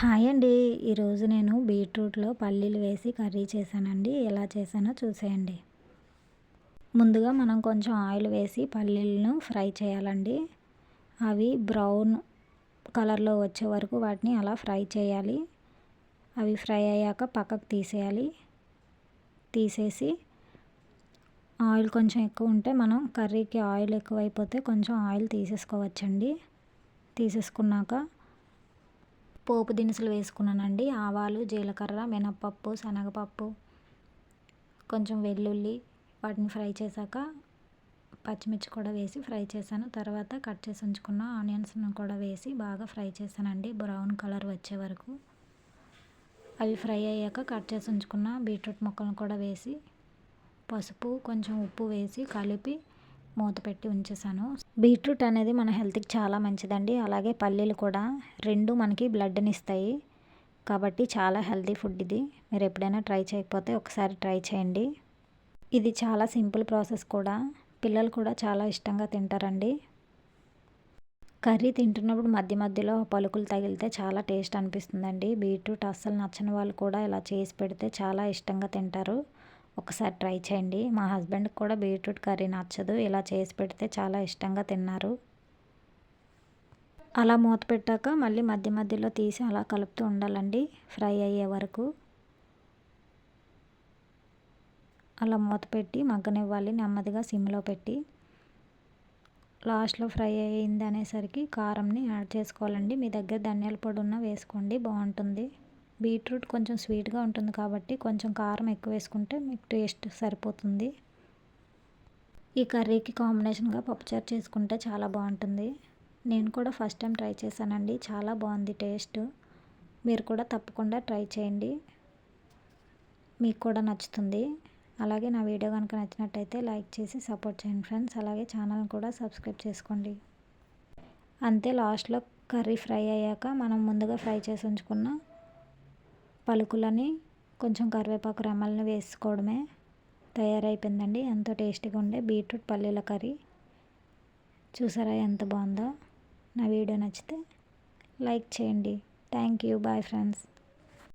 Hi అండి. ఈరోజు నేను బీట్రూట్లో పల్లీలు వేసి కర్రీ చేశానండి. ఎలా చేశానో చూసేయండి. ముందుగా మనం కొంచెం ఆయిల్ వేసి పల్లీలను ఫ్రై చేయాలండి. అవి బ్రౌన్ కలర్లో వచ్చే వరకు వాటిని అలా ఫ్రై చేయాలి. అవి ఫ్రై అయ్యాక పక్కకు తీసేయాలి. తీసేసి ఆయిల్ కొంచెం ఎక్కువ ఉంటే మనం కర్రీకి ఆయిల్ ఎక్కువైపోతే కొంచెం ఆయిల్ తీసేసుకోవచ్చండి. తీసేసుకున్నాక పోపు దినుసులు వేసుకున్నానండి. ఆవాలు జీలకర్ర మినప్పప్పు శనగపప్పు కొంచెం వెల్లుల్లి వాటిని ఫ్రై చేశాక పచ్చిమిర్చి కూడా వేసి ఫ్రై చేశాను. తర్వాత కట్ చేసి ఉంచుకున్న ఆనియన్స్ను కూడా వేసి బాగా ఫ్రై చేశానండి. బ్రౌన్ కలర్ వచ్చే వరకు. అవి ఫ్రై అయ్యాక కట్ చేసి ఉంచుకున్న బీట్రూట్ ముక్కలను కూడా వేసి పసుపు కొంచెం ఉప్పు వేసి కలిపి మూత పెట్టి ఉంచేసాను బీట్రూట్ అనేది మన హెల్త్కి చాలా మంచిదండి. అలాగే పల్లీలు కూడా రెండు మనకి బ్లడ్ని ఇస్తాయి. కాబట్టి చాలా హెల్తీ ఫుడ్ ఇది. మీరు ఎప్పుడైనా ట్రై చేయకపోతే ఒకసారి ట్రై చేయండి. ఇది చాలా సింపుల్ ప్రాసెస్ కూడా. పిల్లలు కూడా చాలా ఇష్టంగా తింటారండి. కర్రీ తింటున్నప్పుడు మధ్య మధ్యలో పలుకులు తగిలితే చాలా టేస్ట్ అనిపిస్తుందండి. బీట్రూట్ అస్సలు నచ్చని వాళ్ళు కూడా ఇలా చేసి పెడితే చాలా ఇష్టంగా తింటారు. ఒకసారి ట్రై చేయండి. మా హస్బెండ్కి కూడా బీట్రూట్ కర్రీ నచ్చదు. ఇలా చేసి పెడితే చాలా ఇష్టంగా తిన్నారు. అలా మూత పెట్టాక మళ్ళీ మధ్య మధ్యలో తీసి అలా కలుపుతూ ఉండాలండి. ఫ్రై అయ్యే వరకు. అలా మూత పెట్టి మగ్గనివ్వాలి. నెమ్మదిగా సిమ్లో పెట్టి. లాస్ట్లో ఫ్రై అయ్యింది అనేసరికి కారంని యాడ్ చేసుకోవాలండి. మీ దగ్గర ధనియాల పొడి ఉన్న వేసుకోండి. బాగుంటుంది. బీట్రూట్ కొంచెం స్వీట్గా ఉంటుంది కాబట్టి కొంచెం కారం ఎక్కువ వేసుకుంటే మీకు టేస్ట్ సరిపోతుంది. ఈ కర్రీకి కాంబినేషన్గా పప్పుచారు చేసుకుంటే చాలా బాగుంటుంది. నేను కూడా ఫస్ట్ టైం ట్రై చేశానండి. చాలా బాగుంది టేస్ట్. మీరు కూడా తప్పకుండా ట్రై చేయండి. మీకు కూడా నచ్చుతుంది. అలాగే నా వీడియో కనుక నచ్చినట్టయితే లైక్ చేసి సపోర్ట్ చేయండి ఫ్రెండ్స్. అలాగే ఛానల్ని కూడా సబ్స్క్రైబ్ చేసుకోండి. అంతే లాస్ట్లో కర్రీ ఫ్రై అయ్యాక మనం ముందుగా ఫ్రై చేసి ఉంచుకున్న పలుకులని కొంచెం కరివేపాకు రెమ్మల్ని వేసుకోవడమే తయారైపోయిందండి. ఎంతో టేస్టీగా ఉండే బీట్రూట్ పల్లీల కర్రీ. చూసారా ఎంత బాగుందో? నా వీడియో నచ్చితే లైక్ చేయండి. Thank you. Bye friends.